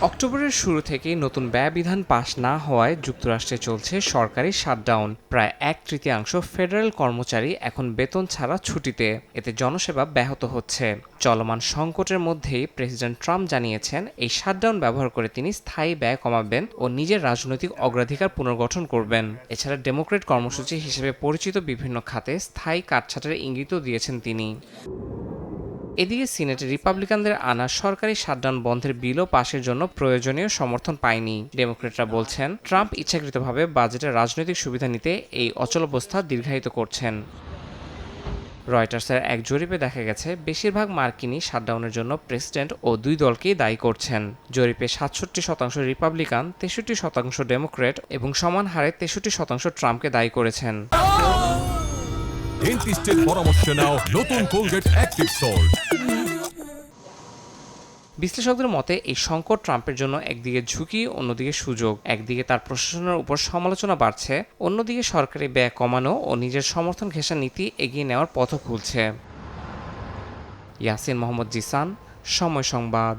অক্টোবরের শুরু থেকেই নতুন ব্যয় বিধান পাশ না হওয়ায় যুক্তরাষ্ট্রে চলছে সরকারি শাটডাউন। প্রায় এক তৃতীয়াংশ ফেডারেল কর্মচারী এখন বেতন ছাড়া ছুটিতে। এতে জনসেবা ব্যাহত হচ্ছে। চলমান সংকটের মধ্যেই প্রেসিডেন্ট ট্রাম্প জানিয়েছেন, এই শাটডাউন ব্যবহার করে তিনি স্থায়ী ব্যয় কমাবেন ও নিজের রাজনৈতিক অগ্রাধিকার পুনর্গঠন করবেন। এছাড়া ডেমোক্রেট কর্মসূচি হিসেবে পরিচিত বিভিন্ন খাতে স্থায়ী কাটছাটের ইঙ্গিতও দিয়েছেন তিনি। এদিকে সিনেটে রিপাবলিকানদের আনা সরকারি শাটডাউন বন্ধের বিলও পাশের জন্য প্রয়োজনীয় সমর্থন পায়নি। ডেমোক্রেটরা বলছেন, ট্রাম্প ইচ্ছাকৃতভাবে বাজেটের রাজনৈতিক সুবিধা নিতে এই অচলাবস্থা দীর্ঘায়িত করছেন। রয়টার্সের এক জরিপে দেখা গেছে, বেশিরভাগ মার্কিনই শাটডাউনের জন্য প্রেসিডেন্ট ও দুই দলকেই দায়ী করছেন। জরিপে সাতষট্টি শতাংশ রিপাবলিকান, তেষট্টি শতাংশ ডেমোক্রেট এবং সমান হারে তেষট্টি শতাংশ ট্রাম্পকে দায়ী করেছেন। ডেন্টিস্টের পরামর্শ নাও নতুন কোলগেট অ্যাক্টিভ সল্ট বিশ্লেষকদের মতে, এই সংকট ট্রাম্পের জন্য একদিকে ঝুঁকি, অন্যদিকে সুযোগ। একদিকে তার প্রশাসনের উপর সমালোচনা বাড়ছে, অন্যদিকে সরকারি ব্যয় কমানো ও নিজের সমর্থন ঘেঁষা নীতি এগিয়ে নেওয়ার পথও খুলছে। ইয়াসিন মোহাম্মদ জিসান, সময় সংবাদ।